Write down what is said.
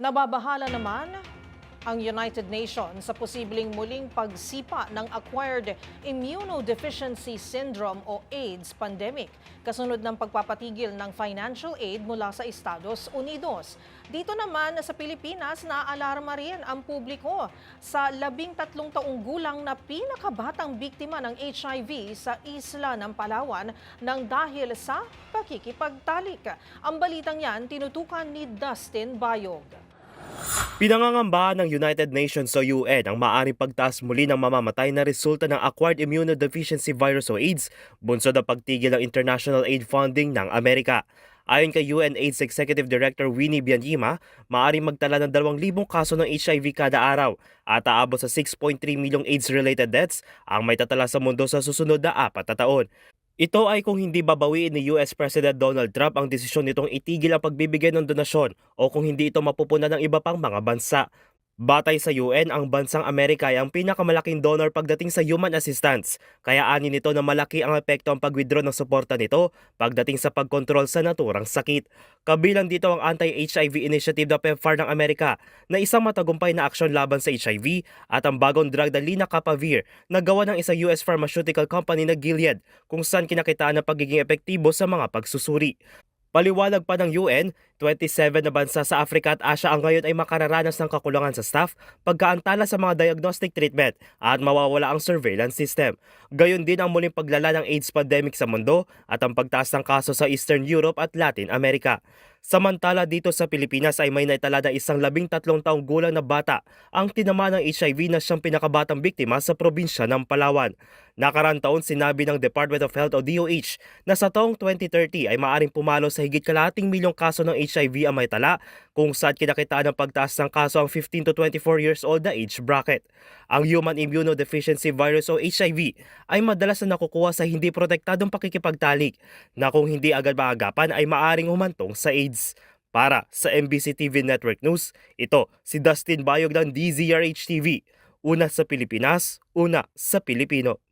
Nababahala naman ang United Nations sa posibleng muling pagsipa ng Acquired Immunodeficiency Syndrome o AIDS pandemic kasunod ng pagpapatigil ng financial aid mula sa Estados Unidos. Dito naman sa Pilipinas, naaalarma rin ang publiko sa labing tatlong taong gulang na pinakabatang biktima ng HIV sa isla ng Palawan nang dahil sa pakikipagtalik. Ang balitang yan tinutukan ni Dustin Bayog. Pinangangambahan ng United Nations o UN ang maaaring pagtaas muli ng mamamatay na resulta ng Acquired Immunodeficiency Virus o AIDS, bunsod ang pagtigil ng international aid funding ng Amerika. Ayon kay UN AIDS Executive Director Winnie Byanyima, maaaring magtala ng 2,000 kaso ng HIV kada araw at aabot sa 6.3 milyong AIDS-related deaths ang may tatala sa mundo sa susunod na apat na taon. Ito ay kung hindi babawiin ni US President Donald Trump ang desisyon nitong itigil ang pagbibigay ng donasyon o kung hindi ito mapupunan ng iba pang mga bansa. Batay sa UN, ang bansang Amerika ay ang pinakamalaking donor pagdating sa human assistance, kaya ani nito na malaki ang epekto ang pag-withdraw ng suporta nito pagdating sa pagkontrol sa naturang sakit. Kabilang dito ang Anti-HIV Initiative na PEPFAR ng Amerika na isang matagumpay na aksyon laban sa HIV at ang bagong drug na Lenacapavir na gawa ng isang US pharmaceutical company na Gilead kung saan kinakitaan ang pagiging epektibo sa mga pagsusuri. Paliwanag pa ng UN, 27 na bansa sa Africa at Asia ang ngayon ay makararanas ng kakulangan sa staff, pagkaantala sa mga diagnostic treatment at mawawala ang surveillance system. Gayon din ang muling paglala ng AIDS pandemic sa mundo at ang pagtaas ng kaso sa Eastern Europe at Latin America. Samantala dito sa Pilipinas ay may naitala na isang labing tatlong taong gulang na bata ang tinama ng HIV na siyang pinakabatang biktima sa probinsya ng Palawan. Nakarang taon sinabi ng Department of Health o DOH na sa taong 2030 ay maaring pumalo sa higit kalahating milyong kaso ng ang may tala kung saan kinakitaan ng pagtaas ng kaso ang 15 to 24 years old na age bracket. Ang Human Immunodeficiency Virus o HIV ay madalas na nakukuha sa hindi protektadong pakikipagtalik na kung hindi agad maagapan ay maaring humantong sa AIDS. Para sa MBC TV Network News, ito si Dustin Bayog ng DZRH TV. Una sa Pilipinas, una sa Pilipino.